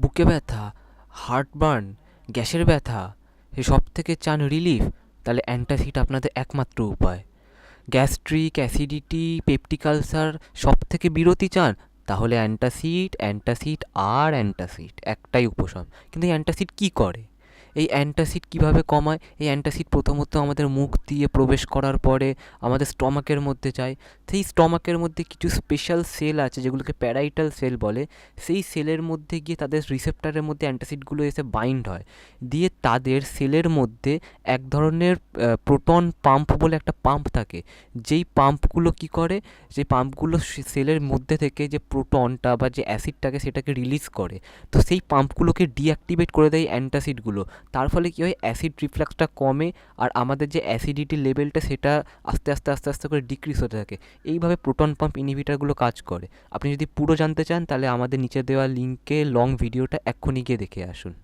বুকে ব্যথা হার্টবার্ন গ্যাসের ব্যথা সে সব থেকে চান রিলিফ তাহলে অ্যান্টাসিড আপনাদের একমাত্র উপায়। গ্যাস্ট্রিক অ্যাসিডিটি পেপটিকালসার সব থেকে বিরতি চান, তাহলে অ্যান্টাসিড অ্যান্টাসিড আর অ্যান্টাসিড একটাই উপশম। কিন্তু অ্যান্টাসিড কী করে? এই অ্যান্টাসিড কীভাবে কমায়? এই অ্যান্টাসিড প্রথমত আমাদের মুখ দিয়ে প্রবেশ করার পরে আমাদের স্টমাকের মধ্যে যায়। সেই স্টমাকের মধ্যে কিছু স্পেশাল সেল আছে যেগুলোকে প্যারাইটাল সেল বলে। সেই সেলের মধ্যে গিয়ে তাদের রিসেপ্টারের মধ্যে অ্যান্টাসিডগুলো এসে বাইন্ড হয়। দিয়ে তাদের সেলের মধ্যে এক ধরনের প্রোটন পাম্প বলে একটা পাম্প থাকে। যেই পাম্পগুলো কী করে? যে পাম্পগুলো সেলের মধ্যে থেকে যে প্রোটনটা বা যে অ্যাসিডটাকে সেটাকে রিলিজ করে। তো সেই পাম্পগুলোকে ডিঅ্যাক্টিভেট করে দেয় অ্যান্টাসিডগুলো তার ফলে কী হয়? অ্যাসিড রিফ্লাক্সটা কমে আর আমাদের যে অ্যাসিডিটি লেভেলটা সেটা আস্তে আস্তে আস্তে আস্তে করে ডিক্রিজ হতে থাকে। এইভাবে প্রোটন পাম্প ইনহিবিটারগুলো কাজ করে। আপনি যদি পুরো জানতে চান তাহলে আমাদের নিচে দেওয়া লিঙ্কে লং ভিডিওটা এক্ষুনি গিয়ে দেখে আসুন।